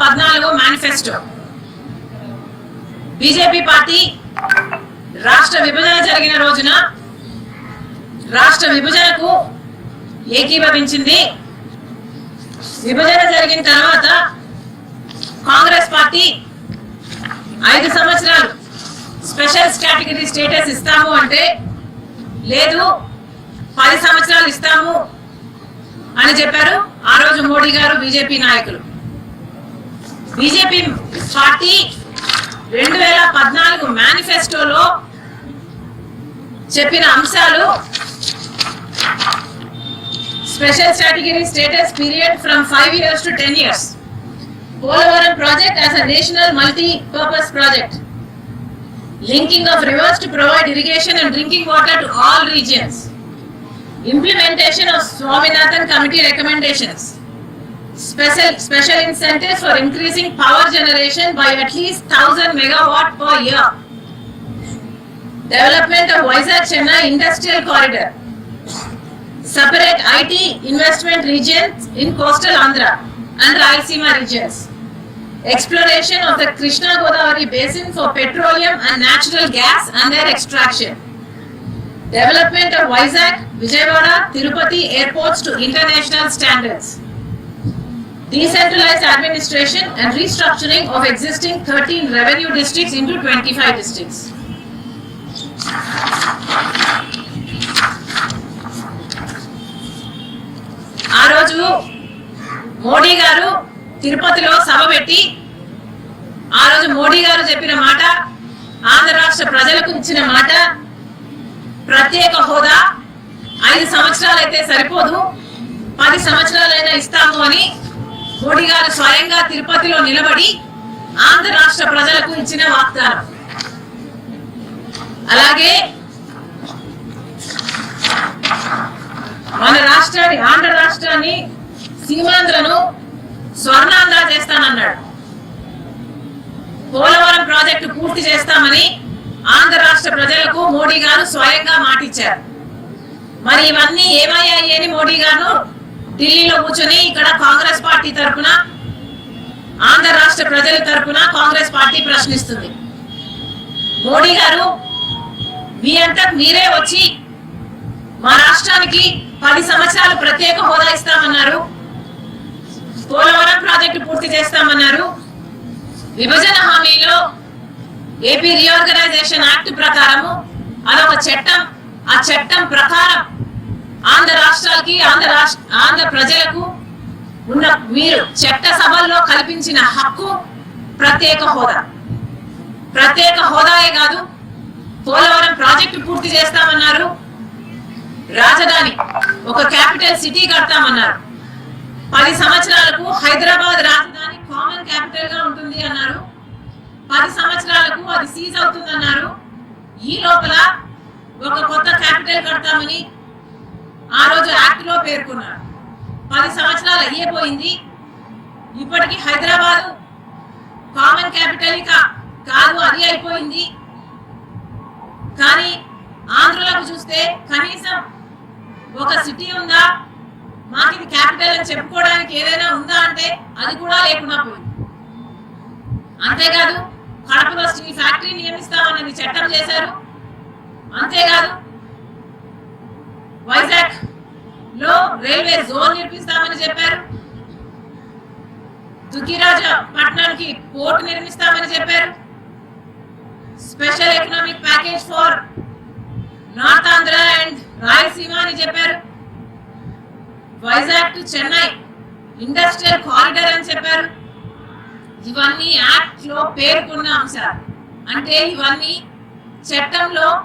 పద్నాలుగు manifesto BJP party రాష్ట్ర విభజన జరిగిన రోజున రాష్ట్ర విభజనకు ఏకీభవించింది. విభజన జరిగిన తర్వాత కాంగ్రెస్ పార్టీ ఐదు సంవత్సరాలు స్పెషల్ కేటగిరీ స్టేటస్ ఇస్తాము అంటే లేదు పది సంవత్సరాలు ఇస్తాము అని చెప్పారు. ఆ రోజు మోడీ గారు బీజేపీ నాయకులు. బీజేపీ పార్టీ రెండు వేల పద్నాలుగు మేనిఫెస్టోలో చెప్పిన అంశాలు. Special category status period from five years to ten years Polavaram project as a national multipurpose project linking of rivers to provide irrigation and drinking water to all regions implementation of Swaminathan committee recommendations Special, special incentives for increasing power generation by at least 1000 megawatt per year. Development of Vizag Chennai Industrial Corridor. Separate IT investment regions in coastal Andhra and Rayalaseema regions exploration of the Krishna Godavari basin for petroleum and natural gas and their extraction. Development of Vizag, Vijayawada, Tirupati airports to international standards. Decentralized administration and restructuring of existing 13 revenue districts into 25 districts. ఆ రోజు మోడీ గారు తిరుపతిలో సభ పెట్టి ఆ రోజు మోడీ గారు చెప్పిన మాట ఆంధ్ర రాష్ట్ర ప్రజలకు ఇచ్చిన మాట ప్రత్యేక హోదా ఐదు సంవత్సరాలు అయితే సరిపోదు పది సంవత్సరాలైనా ఇస్తాము అని మోడీ గారు స్వయంగా తిరుపతిలో నిలబడి ఆంధ్ర రాష్ట్ర ప్రజలకు ఇచ్చిన వాగ్దానం. అలాగే మన రాష్ట్రాన్ని ఆంధ్ర రాష్ట్రాన్ని సీమాంధ్రను స్వర్ణాంధ్ర చేస్తానన్నాడు. పోలవరం ప్రాజెక్టు పూర్తి చేస్తామని ఆంధ్ర రాష్ట్ర ప్రజలకు మోడీ గారు స్వయంగా మాటిచ్చారు. మరి ఇవన్నీ ఏమయ్యాయి అని మోడీ గారు ఢిల్లీలో కూర్చొని ఇక్కడ కాంగ్రెస్ పార్టీ తరఫున ఆంధ్ర రాష్ట్ర ప్రజల తరఫున కాంగ్రెస్ పార్టీ ప్రశ్నిస్తుంది. మోడీ గారు మీ అంతకు మీరే వచ్చి మా రాష్ట్రానికి పది సంవత్సరాలు ప్రత్యేక హోదా ఇస్తామన్నారు. పోలవరం ప్రాజెక్టు పూర్తి చేస్తామన్నారు. విభజన హామీలో ఏపీ రీఆర్గనైజేషన్ యాక్ట్ ప్రకారము అదొక చట్టం. ఆ చట్టం ప్రకారం ఆంధ్ర రాష్ట్రాలకి రాష్ట్ర ఆంధ్ర ప్రజలకు ఉన్న మీరు చట్ట సభల్లో కల్పించిన హక్కు ప్రత్యేక హోదా. ప్రత్యేక హోదాయే కాదు పోలవరం ప్రాజెక్టు పూర్తి చేస్తామన్నారు. రాజధాని ఒక క్యాపిటల్ సిటీ కడతామన్నారు. పది సంవత్సరాలకు హైదరాబాద్ రాజధాని కామన్ క్యాపిటల్గా ఉంటుంది అన్నారు. పది సంవత్సరాలకు అది సీజ్ అవుతుందన్నారు. ఈ లోపల ఒక కొత్త క్యాపిటల్ కడతామని ఆ రోజు యాక్ట్లో పేర్కొన్నారు. పది సంవత్సరాలు అయ్యేపోయింది. ఇప్పటికి హైదరాబాదు కామన్ క్యాపిటల్ కాదు అది అయిపోయింది. కానీ ఆంధ్రులకు చూస్తే కనీసం ఒక సిటీ ఉందా? మాకు ఇది క్యాపిటల్ అని చెప్పుకోవడానికి ఏదైనా ఉందా అంటే అది కూడా లేకుండా పోయింది. అంతేకాదు కడపలో స్టీల్ ఫ్యాక్టరీ నియమిస్తామన్నది చట్టం చేశారు. అంతేకాదు వైజాగ్లో రైల్వే జోన్ నిర్మిస్తామని చెప్పారు. దుగ్గిరాజ పట్టణానికి పోర్ట్ నిర్మిస్తామని చెప్పారు. Special economic package for north Andhra and Rayalaseema అని చెప్పారు. Vizag to Chennai industrial corridor అని చెప్పారు. ఇవన్నీ యాక్ట్లో పేర్కొన్న అంశాలు. అంటే ఇవన్నీ చట్టంలో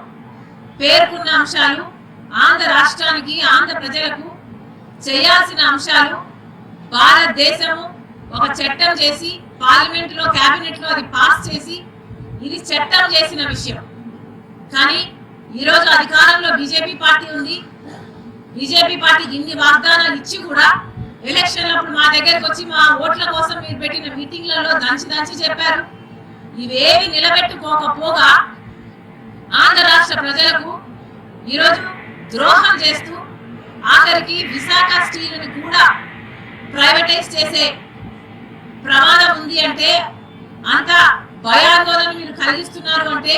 పేర్కొన్న అంశాలు. ఆంధ్ర రాష్ట్రానికి ఆంధ్ర ప్రజలకు చేయాల్సిన అంశాలు భారతదేశము ఒక చట్టం చేసి పార్లమెంట్లో లో అది పాస్ చేసి ఇది చట్టం చేసిన విషయం. కానీ ఈరోజు అధికారంలో బీజేపీ పార్టీ ఉంది. బీజేపీ పార్టీకి ఇన్ని వాగ్దానాలు ఇచ్చి కూడా ఎలక్షన్లప్పుడు మా దగ్గరకు వచ్చి మా ఓట్ల కోసం మీరు పెట్టిన మీటింగ్లలో దంచి దంచి చెప్పారు. ఇవేవి నిలబెట్టుకోకపోగా ఆంధ్ర రాష్ట్ర ప్రజలకు ఈరోజు ద్రోహం చేస్తూ ఆఖరికి విశాఖ స్టీల్ని కూడా ప్రైవేటైజ్ చేసే ప్రమాదం ఉంది అంటే అంత భయాందోళన మీరు కలిగిస్తున్నారు అంటే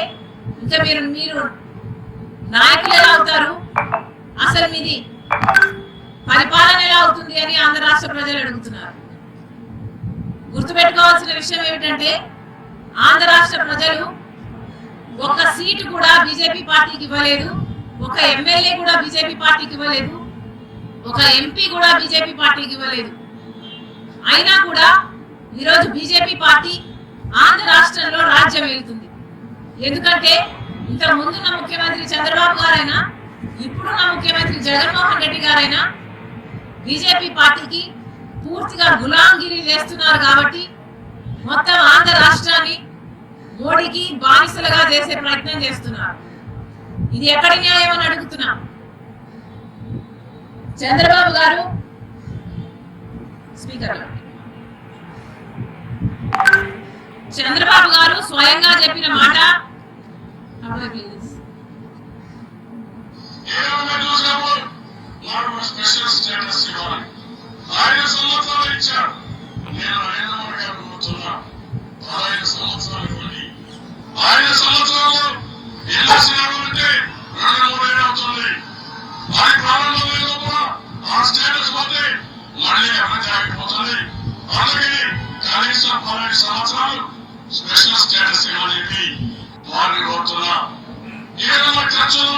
ఇంకా మీరు మీరు నాయకులు ఎలా అవుతారు? అసలు మీది పరిపాలన ఎలా అవుతుంది అని ఆంధ్ర రాష్ట్ర ప్రజలు అడుగుతున్నారు. గుర్తుపెట్టుకోవాల్సిన విషయం ఏమిటంటే ఆంధ్ర రాష్ట్ర ప్రజలు ఒక్క సీటు కూడా బీజేపీ పార్టీకి ఇవ్వలేదు. ఒక ఎమ్మెల్యే కూడా బీజేపీ పార్టీకి ఇవ్వలేదు. ఒక ఎంపీ కూడా బీజేపీ పార్టీకి ఇవ్వలేదు. అయినా కూడా ఈరోజు బీజేపీ పార్టీ ఆంధ్ర రాష్ట్రంలో రాజ్యం వెళ్తుంది ఎందుకంటే ఇంతకు ముందున్న ముఖ్యమంత్రి చంద్రబాబు గారైనా ఇప్పుడున్న ముఖ్యమంత్రి జగన్మోహన్ రెడ్డి గారైనా బీజేపీ పార్టీకి పూర్తిగా గులాంగిరి చేస్తున్నారు కాబట్టి మొత్తం ఆంధ్ర రాష్ట్రాన్ని మోడీకి బానిసలుగా చేసే ప్రయత్నం చేస్తున్నారు. ఇది ఎక్కడ న్యాయం అని అడుగుతున్నా? చంద్రబాబు గారు స్పీకర్ చంద్రబాబు గారు స్వయంగా చెప్పిన మాట ఆయన సంవత్సరాలు ఇచ్చారు నేను నరేంద్ర మోడీ గారు పదహైదు సంవత్సరాలు ఇవ్వండి ఆయన సంవత్సరాలు ఎల్ఎస్సీ అంటే రెండు అవుతుంది ఆయన ప్రారంభమైన లోపల ఆ స్టేటస్ పోతే మళ్ళీ అభివృద్ధి ఆగిపోతుంది అందుకని కనీసం పదహైదు సంవత్సరాలు స్పెషల్ స్టేటస్ ఇవ్వని చెప్పి వారిని కోరుతున్నా ఏదైనా చర్చలు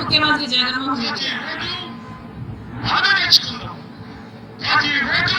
ముఖ్యమంత్రి జగన్మోహన్ రెడ్డి ప్రతి మనం తెచ్చుకుందాం. ప్రతి ఓటు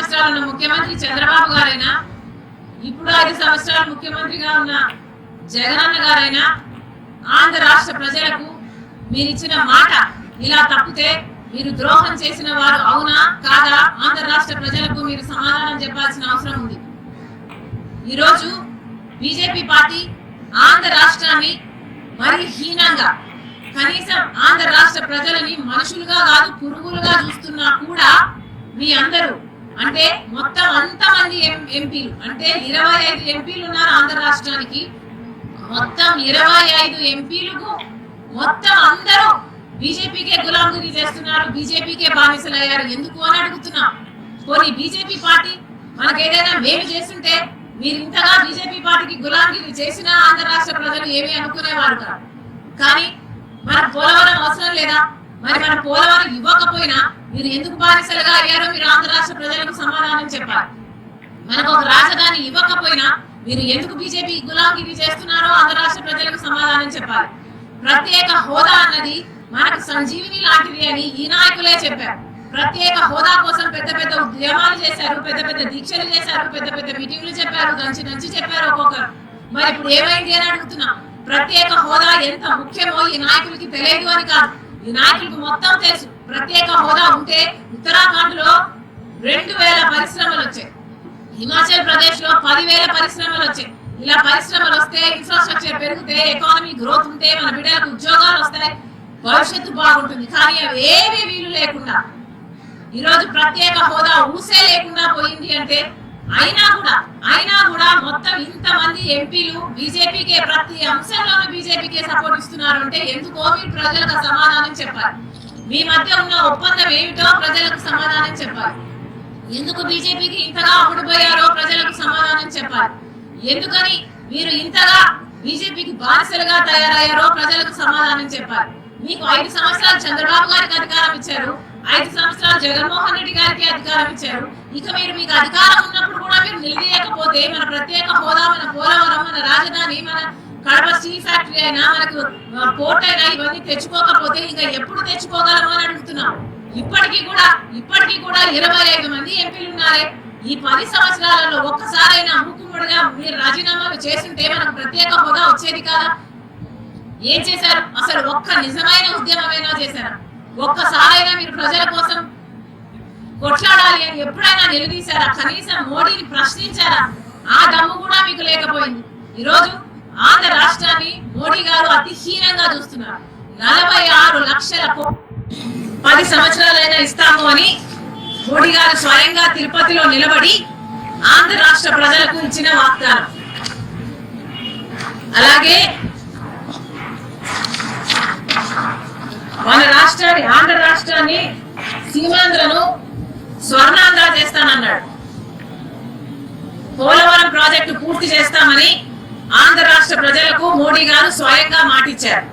సంవత్సరాలు ఉన్న ముఖ్యమంత్రి చంద్రబాబు గారైనా ఇప్పుడు ఐదు సంవత్సరాలు ముఖ్యమంత్రిగా ఉన్న జగనన్న గారైనా ఆంధ్ర రాష్ట్ర ప్రజలకు మీరు ఇచ్చిన మాట ఇలా తప్పితే మీరు ద్రోహం చేసిన వారు అవునా కాదా? ఆంధ్ర రాష్ట్ర ప్రజలకు మీరు సమాధానం చెప్పాల్సిన అవసరం ఉంది. ఈరోజు బీజేపీ పార్టీ ఆంధ్ర రాష్ట్రాన్ని మరీ హీనంగా కనీసం ఆంధ్ర రాష్ట్ర ప్రజలని మనుషులుగా కాదు పురుగులుగా చూస్తున్నా కూడా మీ అందరూ అంటే మొత్తం అంతమంది ఎం- ఎంపీలు. అంటే ఇరవై ఐదు ఎంపీలు ఉన్నారు ఆంధ్ర రాష్ట్రానికి. మొత్తం ఇరవై ఐదు ఎంపీలకు మొత్తం అందరూ బీజేపీకే గులాంగిరి చేస్తున్నారు. బీజేపీకే బానిసలయ్యారు ఎందుకు అని అడుగుతున్నా. పోనీ బీజేపీ పార్టీ మనకు ఏదైనా మేలు చేస్తుంటే మీరు ఇంతగా బీజేపీ పార్టీకి గులాంగిరి చేసినా ఆంధ్ర రాష్ట్ర ప్రజలు ఏమీ అనుకునేవారు కాదు. కానీ మన పోలవరం అవసరం లేదా? మరి మన పోలవరం ఇవ్వకపోయినా మీరు ఎందుకు బానిసలుగా అయ్యారో మీరు ఆంధ్ర రాష్ట్ర ప్రజలకు సమాధానం చెప్పాలి. మనకు ఒక రాజధాని ఇవ్వకపోయినా మీరు ఎందుకు బీజేపీ గులాంగిరి చేస్తున్నారో ఆంధ్ర రాష్ట్ర ప్రజలకు సమాధానం చెప్పాలి. ప్రత్యేక హోదా అన్నది మనకు సంజీవిని లాంటిది అని ఈ నాయకులే చెప్పారు. ప్రత్యేక హోదా కోసం పెద్ద పెద్ద ఉద్యమాలు చేశారు పెద్ద పెద్ద దీక్షలు చేశారు పెద్ద పెద్ద మీటింగ్లు చెప్పారు దంచి దంచి చెప్పారు ఒక్కొక్కరు. మరి ఇప్పుడు ఏమైంది అని అడుగుతున్నా. ప్రత్యేక హోదా ఎంత ముఖ్యమో ఈ నాయకులకి తెలియదు అని కాదు. ఈ మొత్తం తెలుసు. ప్రత్యేక హోదా ఉంటే ఉత్తరాఖండ్లో రెండు వేల పరిశ్రమలు వచ్చాయి. హిమాచల్ ప్రదేశ్లో పదివేల పరిశ్రమలు వచ్చాయి. ఇలా పరిశ్రమలు వస్తే ఇన్ఫ్రాస్ట్రక్చర్ పెరిగితే ఎకానమీ గ్రోత్ ఉంటే మన బిడ్డలకు ఉద్యోగాలు వస్తాయి భవిష్యత్తు బాగుంటుంది. కానీ అవి ఏమీ వీలు లేకుండా ఈ రోజు ప్రత్యేక హోదా ఊసే లేకుండా పోయింది అంటే అయినా కూడా అయినా కూడా మొత్తం ఇంతమంది ఎంపీలు బీజేపీకే ప్రతి అంశంలోనూ బీజేపీకే సపోర్ట్ ఇస్తున్నారు అంటే ఎందుకో మీరు ప్రజలకు సమాధానం చెప్పాలి? మీ మధ్య ఉన్న ఒప్పందం ఏమిటో ప్రజలకు సమాధానం చెప్పాలి. ఎందుకు బీజేపీకి ఇంతగా అమ్ముడుపోయారో ప్రజలకు సమాధానం చెప్పాలి. ఎందుకని మీరు ఇంతగా బీజేపీకి బానిసలుగా తయారయ్యారో ప్రజలకు సమాధానం చెప్పాలి. మీకు ఐదు సంవత్సరాలు చంద్రబాబు గారికి అధికారం ఇచ్చారు. ఐదు సంవత్సరాలు జగన్మోహన్ రెడ్డి గారికి అధికారం ఇచ్చారు. ఇక మీరు మీకు అధికారం ఉన్నప్పుడు కూడా మీరు నిలదీయకపోతే మన ప్రత్యేక హోదా మన పోలవరం మన రాజధాని మన కడప స్టీల్ ఫ్యాక్టరీ అయినా మనకు పోర్ట్ అయినా ఇవన్నీ తెచ్చుకోకపోతే ఇంకా ఎప్పుడు తెచ్చుకోగలము అని అడుగుతున్నాం. ఇప్పటికీ కూడా ఇప్పటికీ కూడా ఇరవై ఐదు మంది ఎంపీలు ఉన్నారే. ఈ పది సంవత్సరాలలో ఒక్కసారైనా ముక్కుముడిగా మీరు రాజీనామాలు చేస్తుంటే మనకు ప్రత్యేక హోదా వచ్చేది కాదా? ఏం చేశారు? అసలు ఒక్క నిజమైన ఉద్యమమైనా చేశారా? ఒక్కసారైనా మీరు ప్రజల కోసం కొట్లాడాలి అని ఎప్పుడైనా నిలదీశారా? కనీసం మోడీని ప్రశ్నించారా? ఆ దమ్ము కూడా మీకు లేకపోయింది. ఈరోజు ఆంధ్ర రాష్ట్రాన్ని మోడీ గారు అతి హీనంగా చూస్తున్నారు. నలభై ఆరు లక్షల పది సంవత్సరాలైనా ఇస్తాము అని మోడీ గారు స్వయంగా తిరుపతిలో నిలబడి ఆంధ్ర రాష్ట్ర ప్రజలకు ఇచ్చిన వాగ్దానం. అలాగే మన రాష్ట్రాన్ని ఆంధ్ర రాష్ట్రాన్ని సీమాంధ్రను స్వర్ణాంధ్ర చేస్తానన్నాడు. పోలవరం ప్రాజెక్టు పూర్తి చేస్తామని ఆంధ్ర రాష్ట్ర ప్రజలకు మోడీ గారు స్వయంగా మాటిచ్చారు.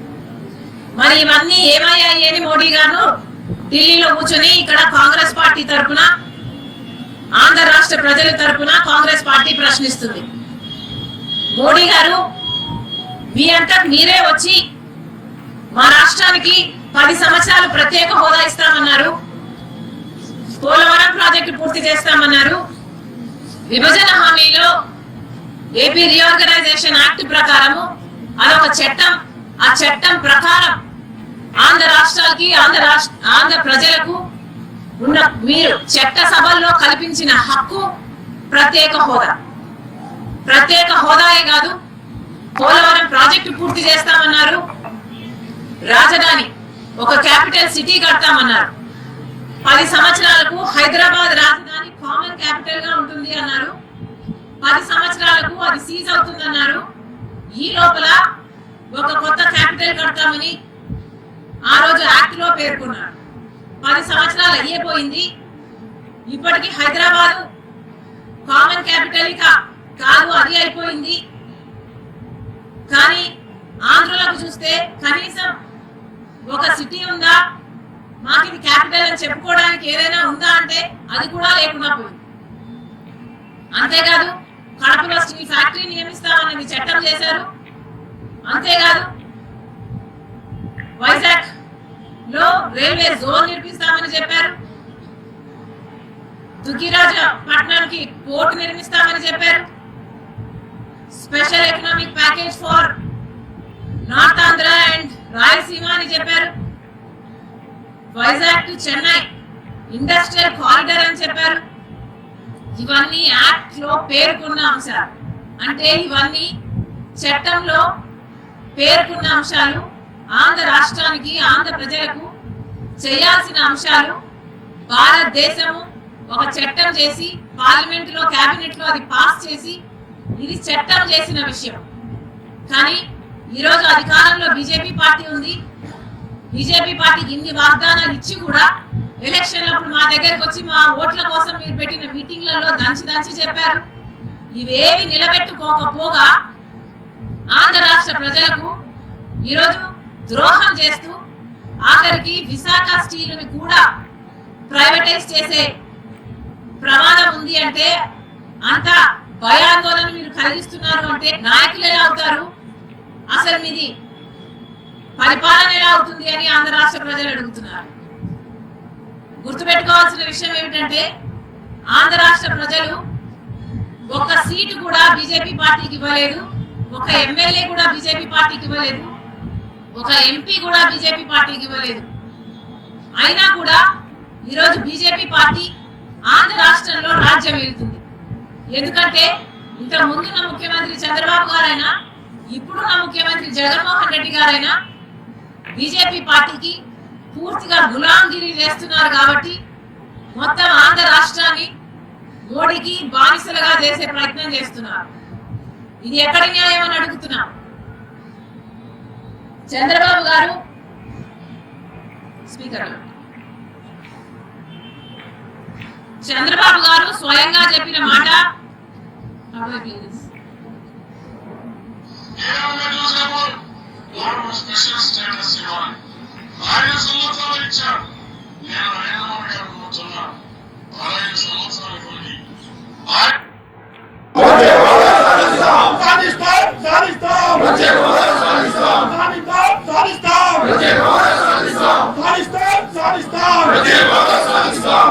మరి ఇవన్నీ ఏమయ్యాయి అని మోడీ గారు ఢిల్లీలో కూర్చొని ఇక్కడ కాంగ్రెస్ పార్టీ తరపున ఆంధ్ర రాష్ట్ర ప్రజల తరపున కాంగ్రెస్ పార్టీ ప్రశ్నిస్తుంది. మోడీ గారు మీ అంతా మీరే వచ్చి మా రాష్ట్రానికి పది సంవత్సరాలు ప్రత్యేక హోదా ఇస్తామన్నారు. పోలవరం ప్రాజెక్టు పూర్తి చేస్తామన్నారు. విభజన హామీలో ఏపీ రీఆర్గనైజేషన్ యాక్ట్ ప్రకారము అదొక చట్టం. ఆ చట్టం ప్రకారం ఆంధ్ర రాష్ట్రాలకి ఆంధ్ర రాష్ట్ర ఆంధ్ర ప్రజలకు ఉన్న మీరు చట్ట సభల్లో కల్పించిన హక్కు ప్రత్యేక హోదా. ప్రత్యేక హోదాయే కాదు పోలవరం ప్రాజెక్టు పూర్తి చేస్తామన్నారు. రాజధాని ఒక క్యాపిటల్ సిటీ కడతామన్నారు. పది సంవత్సరాలకు హైదరాబాద్ రాజధాని కామన్ క్యాపిటల్గా ఉంటుంది అన్నారు. పది సంవత్సరాలకు అది సీజ్ అవుతుందన్నారు. ఈ లోపల ఒక కొత్త క్యాపిటల్ కడతామని ఆ రోజు యాక్ట్లో పేర్కొన్నారు. పది సంవత్సరాలు అయ్యేపోయింది. ఇప్పటికీ హైదరాబాద్ కామన్ క్యాపిటల్ కాదు అది అయిపోయింది. కానీ ఆంధ్రలకు చూస్తే కనీసం ఒక సిటీ ఉందా మాకు ఇది క్యాపిటల్ అని చెప్పుకోవడానికి ఏదైనా ఉందా అంటే అది కూడా లేకుండా పోయింది. అంతేకాదు కడపలో స్టీల్ ఫ్యాక్టరీ నియమిస్తామన్నది చట్టం చేశారు. అంతేకాదు వైజాగ్లో రైల్వే జోన్ నిర్మిస్తామని చెప్పారు. దుగ్గిరాజ పట్టణానికి పోర్ట్ నిర్మిస్తామని చెప్పారు. Special economic package for north Andhra and Rayalaseema అని చెప్పారు. Vizag to Chennai industrial corridor అని చెప్పారు. ఇవన్నీ యాక్ట్లో పేర్కొన్న అంశాలు. అంటే ఇవన్నీ చట్టంలో పేర్కొన్న అంశాలు ఆంధ్ర రాష్ట్రానికి ఆంధ్ర ప్రజలకు చేయాల్సిన అంశాలు భారతదేశము ఒక చట్టం చేసి పార్లమెంట్లో కేబినెట్లో అది పాస్ చేసి ఇది చట్టం చేసిన విషయం. కానీ ఈరోజు అధికారంలో బీజేపీ పార్టీ ఉంది. బీజేపీ పార్టీకి ఇన్ని వాగ్దానాలు ఇచ్చి కూడా ఎలక్షన్లప్పుడు మా దగ్గరకు వచ్చి మా ఓట్ల కోసం మీరు పెట్టిన మీటింగ్లలో దంచి దంచి చెప్పారు. ఇవేవి నిలబెట్టుకోకపోగా ఆంధ్ర రాష్ట్ర ప్రజలకు ఈరోజు ద్రోహం చేస్తూ ఆఖరికి విశాఖ స్టీల్ని కూడా ప్రైవేటైజ్ చేసే ప్రమాదం ఉంది అంటే అంత భయాందోళన మీరు కలిగిస్తున్నారు అంటే నాయకులే అవుతారు. అసలు మీది పరిపాలన ఎలా అవుతుంది అని ఆంధ్ర రాష్ట్ర ప్రజలు అడుగుతున్నారు. గుర్తుపెట్టుకోవాల్సిన విషయం ఏమిటంటే ఆంధ్ర రాష్ట్ర ప్రజలు ఒక్క సీటు కూడా బీజేపీ పార్టీకి ఇవ్వలేదు ఒక ఎమ్మెల్యే కూడా బీజేపీ పార్టీకి ఇవ్వలేదు ఒక ఎంపీ కూడా బీజేపీ పార్టీకి ఇవ్వలేదు. అయినా కూడా ఈరోజు బీజేపీ పార్టీ ఆంధ్ర రాష్ట్రంలో రాజ్యం వెళ్తుంది ఎందుకంటే ఇంత ముందున్న ముఖ్యమంత్రి చంద్రబాబు గారైనా ఇప్పుడున్న ముఖ్యమంత్రి జగన్మోహన్ రెడ్డి గారైనా బీజేపీ పార్టీకి పూర్తిగా గులాంగిరి చేస్తున్నారు కాబట్టి మొత్తం ఆంధ్ర రాష్ట్రాన్ని మోడీకి బానిసలుగా చేసే ప్రయత్నం చేస్తున్నారు. ఇది ఎక్కడి న్యాయం అని అడుగుతున్నాం. చంద్రబాబు గారు స్పీకర్ చంద్రబాబు గారు స్వయంగా చెప్పిన మాట. ఏమన్నా చూసాము గౌరవ స్పెషల్ స్టేటస్ ఇవ్వాలి ఆయన సంవత్సరాలు ఇచ్చారు నేను ఆయన గారు కూర్చున్నా పదహైదు సంవత్సరాలు ఇవ్వండి సాధిస్తాం సాధిస్తాం సాధిస్తాం సాధిస్తాం